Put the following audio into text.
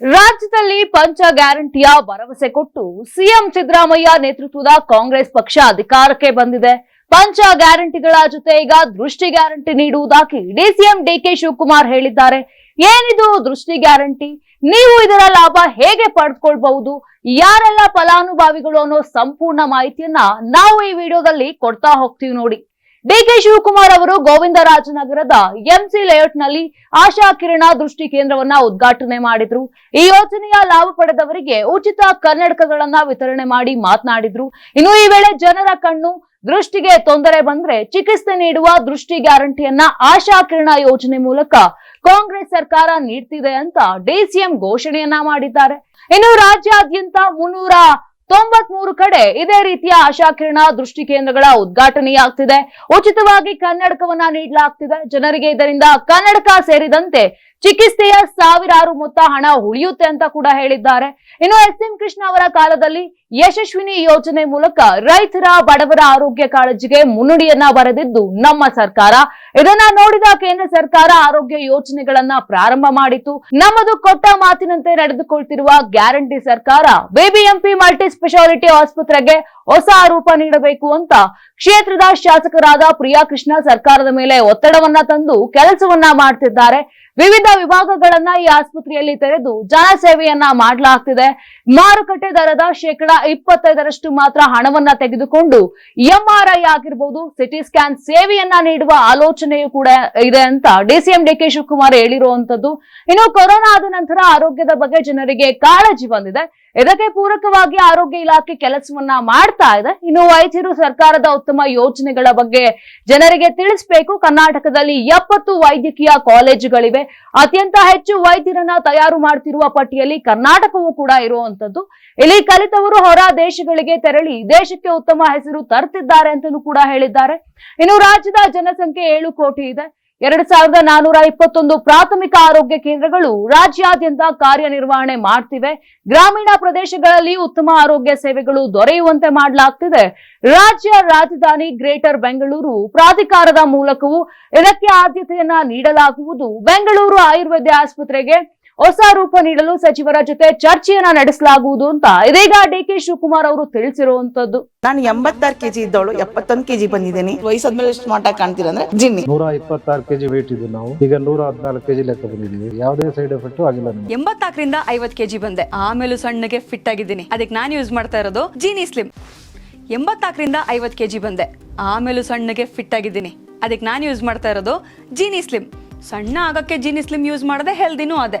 ರಾಜ್ಯದಲ್ಲಿ ಪಂಚ ಗ್ಯಾರಂಟಿಯ ಭರವಸೆ ಕೊಟ್ಟು ಸಿಎಂ ಸಿದ್ದರಾಮಯ್ಯ ನೇತೃತ್ವದ ಕಾಂಗ್ರೆಸ್ ಪಕ್ಷ ಅಧಿಕಾರಕ್ಕೆ ಬಂದಿದೆ. ಪಂಚ ಗ್ಯಾರಂಟಿಗಳ ಜೊತೆ ಈಗ ದೃಷ್ಟಿ ಗ್ಯಾರಂಟಿ ನೀಡುವುದಾಗಿ ಡಿಸಿಎಂ ಡಿಕೆ ಶಿವಕುಮಾರ್ ಹೇಳಿದ್ದಾರೆ. ಏನಿದು ದೃಷ್ಟಿ ಗ್ಯಾರಂಟಿ? ನೀವು ಇದರ ಲಾಭ ಹೇಗೆ ಪಡೆದುಕೊಳ್ಬಹುದು? ಯಾರೆಲ್ಲ ಫಲಾನುಭವಿಗಳು ಅನ್ನೋ ಸಂಪೂರ್ಣ ಮಾಹಿತಿಯನ್ನ ನಾವು ಈ ವಿಡಿಯೋದಲ್ಲಿ ಕೊಡ್ತಾ ಹೋಗ್ತೀವಿ ನೋಡಿ. ಡಿಕೆ ಶಿವಕುಮಾರ್ ಅವರು ಗೋವಿಂದರಾಜನಗರದ ಎಂಸಿ ಲೇಔಟ್ನಲ್ಲಿ ಆಶಾ ಕಿರಣ ದೃಷ್ಟಿ ಕೇಂದ್ರವನ್ನ ಉದ್ಘಾಟನೆ ಮಾಡಿದ್ರು. ಈ ಯೋಜನೆಯ ಲಾಭ ಪಡೆದವರಿಗೆ ಉಚಿತ ಕನ್ನಡಕಗಳನ್ನ ವಿತರಣೆ ಮಾಡಿ ಮಾತನಾಡಿದ್ರು. ಇನ್ನು ಈ ವೇಳೆ ಜನರ ಕಣ್ಣು ದೃಷ್ಟಿಗೆ ತೊಂದರೆ ಬಂದ್ರೆ ಚಿಕಿತ್ಸೆ ನೀಡುವ ದೃಷ್ಟಿ ಗ್ಯಾರಂಟಿಯನ್ನ ಆಶಾ ಕಿರಣ ಯೋಜನೆ ಮೂಲಕ ಕಾಂಗ್ರೆಸ್ ಸರ್ಕಾರ ನೀಡ್ತಿದೆ ಅಂತ ಡಿಸಿಎಂ ಘೋಷಣೆಯನ್ನ ಮಾಡಿದ್ದಾರೆ. ಇನ್ನು ರಾಜ್ಯಾದ್ಯಂತ ಮುನ್ನೂರ ತೊಂಬತ್ ಮೂರು ಕಡೆ ಇದೇ ರೀತಿಯ ಆಶಾ ಕಿರಣ ದೃಷ್ಟಿ ಕೇಂದ್ರಗಳ ಉದ್ಘಾಟನೆಯಾಗ್ತಿದೆ. ಉಚಿತವಾಗಿ ಕನ್ನಡಕವನ್ನ ನೀಡಲಾಗ್ತಿದೆ. ಜನರಿಗೆ ಇದರಿಂದ ಕನ್ನಡಕ ಸೇರಿದಂತೆ ಚಿಕಿತ್ಸೆಯ ಸಾವಿರಾರು ಮೊತ್ತ ಹಣ ಉಳಿಯುತ್ತೆ ಅಂತ ಕೂಡ ಹೇಳಿದ್ದಾರೆ. ಇನ್ನು ಎಸ್ ಎಂ ಕೃಷ್ಣ ಅವರ ಕಾಲದಲ್ಲಿ ಯಶಸ್ವಿನಿ ಯೋಜನೆ ಮೂಲಕ ರೈತರ ಬಡವರ ಆರೋಗ್ಯ ಕಾಳಜಿಗೆ ಮುನ್ನುಡಿಯನ್ನ ಬರೆದಿದ್ದು ನಮ್ಮ ಸರ್ಕಾರ. ಇದನ್ನ ನೋಡಿದ ಕೇಂದ್ರ ಸರ್ಕಾರ ಆರೋಗ್ಯ ಯೋಜನೆಗಳನ್ನ ಪ್ರಾರಂಭ ಮಾಡಿತು ನಮ್ಮದು ಕೊಟ್ಟ ಮಾತಿನಂತೆ ನಡೆದುಕೊಳ್ತಿರುವ ಗ್ಯಾರಂಟಿ ಸರ್ಕಾರ ಬಿಬಿಎಂಪಿ ಮಲ್ಟಿ ಸ್ಪೆಷಾಲಿಟಿ ಆಸ್ಪತ್ರೆಗೆ ಹೊಸ ರೂಪ ನೀಡಬೇಕು ಅಂತ ಕ್ಷೇತ್ರದ ಶಾಸಕರಾದ ಪ್ರಿಯಾ ಕೃಷ್ಣ ಸರ್ಕಾರದ ಮೇಲೆ ಒತ್ತಡವನ್ನ ತಂದು ಕೆಲಸವನ್ನ ಮಾಡ್ತಿದ್ದಾರೆ. ವಿವಿಧ ವಿಭಾಗಗಳನ್ನ ಈ ಆಸ್ಪತ್ರೆಯಲ್ಲಿ ತೆರೆದು ಜನಸೇವೆಯನ್ನ ಮಾಡಲಾಗ್ತಿದೆ. ಮಾರುಕಟ್ಟೆ ದರದ ಶೇಕಡ ಇಪ್ಪತ್ತೈದರಷ್ಟು ಮಾತ್ರ ಹಣವನ್ನ ತೆಗೆದುಕೊಂಡು ಎಂಆರ್ಐ ಆಗಿರ್ಬೋದು ಸಿಟಿ ಸ್ಕ್ಯಾನ್ ಸೇವೆಯನ್ನ ನೀಡುವ ಆಲೋಚನೆಯೂ ಕೂಡ ಇದೆ ಅಂತ ಡಿಸಿಎಂ ಡಿಕೆ ಶಿವಕುಮಾರ್ ಹೇಳಿರುವಂತದ್ದು ಇನ್ನು ಕೊರೋನಾ ಆದ ನಂತರ ಆರೋಗ್ಯದ ಬಗ್ಗೆ ಜನರಿಗೆ ಕಾಳಜಿ ಬಂದಿದೆ. ಇದಕ್ಕೆ ಪೂರಕವಾಗಿ ಆರೋಗ್ಯ ಇಲಾಖೆ ಕೆಲಸವನ್ನ ಮಾಡ್ತಾ ಇದೆ. ಇನ್ನು ವೈದ್ಯರು ಸರ್ಕಾರದ ಉತ್ತಮ ಯೋಜನೆಗಳ ಬಗ್ಗೆ ಜನರಿಗೆ ತಿಳಿಸಬೇಕು. ಕರ್ನಾಟಕದಲ್ಲಿ ಎಪ್ಪತ್ತು ವೈದ್ಯಕೀಯ ಕಾಲೇಜುಗಳಿವೆ. ಅತ್ಯಂತ ಹೆಚ್ಚು ವೈದ್ಯರನ್ನ ತಯಾರು ಮಾಡ್ತಿರುವ ಪಟ್ಟಿಯಲ್ಲಿ ಕರ್ನಾಟಕವೂ ಕೂಡ ಇರುವಂತದ್ದು. ಇಲ್ಲಿ ಕಲಿತವರು ಹೊರ ದೇಶಗಳಿಗೆ ತೆರಳಿ ದೇಶಕ್ಕೆ ಉತ್ತಮ ಹೆಸರು ತರ್ತಿದ್ದಾರೆ ಅಂತಲೂ ಕೂಡ ಹೇಳಿದ್ದಾರೆ. ಇನ್ನು ರಾಜ್ಯದ ಜನಸಂಖ್ಯೆ ಏಳು ಕೋಟಿ ಇದೆ. ಎರಡ್ ಸಾವಿರದ ನಾನೂರ ಇಪ್ಪತ್ತೊಂದು ಪ್ರಾಥಮಿಕ ಆರೋಗ್ಯ ಕೇಂದ್ರಗಳು ರಾಜ್ಯಾದ್ಯಂತ ಕಾರ್ಯನಿರ್ವಹಣೆ ಮಾಡ್ತಿವೆ. ಗ್ರಾಮೀಣ ಪ್ರದೇಶಗಳಲ್ಲಿ ಉತ್ತಮ ಆರೋಗ್ಯ ಸೇವೆಗಳು ದೊರೆಯುವಂತೆ ಮಾಡಲಾಗ್ತಿದೆ. ರಾಜ್ಯ ರಾಜಧಾನಿ ಗ್ರೇಟರ್ ಬೆಂಗಳೂರು ಪ್ರಾಧಿಕಾರದ ಮೂಲಕವೂ ಇದಕ್ಕೆ ಆದ್ಯತೆಯನ್ನ ನೀಡಲಾಗುವುದು. ಬೆಂಗಳೂರು ಆಯುರ್ವೇದ ಆಸ್ಪತ್ರೆಗೆ ಹೊಸ ರೂಪ ನೀಡಲು ಸಚಿವರ ಜೊತೆ ಚರ್ಚೆಯನ್ನ ನಡೆಸಲಾಗುವುದು ಅಂತ ಇದೀಗ ಡಿಕೆ ಶಿವಕುಮಾರ್ ಅವರು ತಿಳಿಸಿರುವಂತದ್ದು. ನಾನು ಎಂಬತ್ತಾರು ಕೆಜಿ ಇದ್ದವಳು ಎಪ್ಪತ್ತೊಂದು ಕೆಜಿ ಬಂದಿದ್ದೀನಿ. ವಯಸ್ಸಾದ್ಮೇಲೆ ಸ್ಮಾರ್ಟ್ ಆಗಿ ಕಾಣ್ತೀರ ಅಂದ್ರೆ ಜಿನ್ನಿ. ನೂರ ಇಪ್ಪತ್ತಾರು ಕೆಜಿ ವೇಟ್ ಇದ್ದು ನಾವು. ಈಗ ನೂರ ಹದಿನಾಲ್ಕು ಕೆಜಿ ಲೆಕ್ಕ ಬಂದಿದ್ದೀವಿ. ಯಾವುದೇ ಸೈಡ್ ಎಫೆಕ್ಟ್ ಆಗಿಲ್ಲ ಎಂಬತ್ನಾಲ್ಕರಿಂದ ಐವತ್ ಕೆಜಿ ಬಂದೆ. ಆಮೇಲೂ ಸಣ್ಣಗೆ ಫಿಟ್ ಆಗಿದ್ದೀನಿ. ಅದಕ್ಕೆ ನಾನು ಯೂಸ್ ಮಾಡ್ತಾ ಇರೋದು ಜೀನಿ ಸ್ಲಿಮ್ ಎಂಬತ್ನಾಲ್ಕರಿಂದ ಐವತ್ತು ಕೆಜಿ ಬಂದೆ. ಆಮೇಲೂ ಸಣ್ಣಗೆ ಫಿಟ್ ಆಗಿದ್ದೀನಿ. ಅದಕ್ಕೆ ನಾನು ಯೂಸ್ ಮಾಡ್ತಾ ಇರೋದು ಜೀನಿ ಸ್ಲಿಮ್ ಸಣ್ಣ ಆಗಕ್ಕೆ ಜೀನಿ ಸ್ಲಿಮ್ ಯೂಸ್ ಮಾಡದೆ ಹೆಲ್ದಿನೂ ಅದೇ.